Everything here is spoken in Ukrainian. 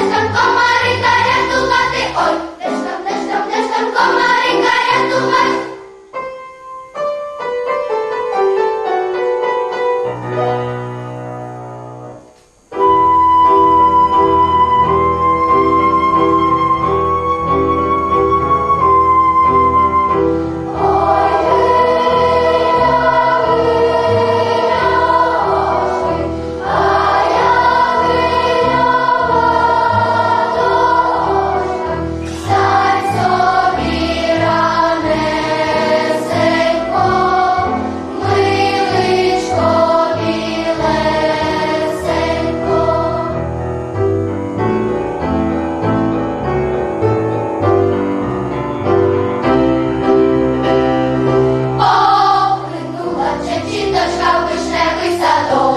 Yes, I'm дочка вишневий садок.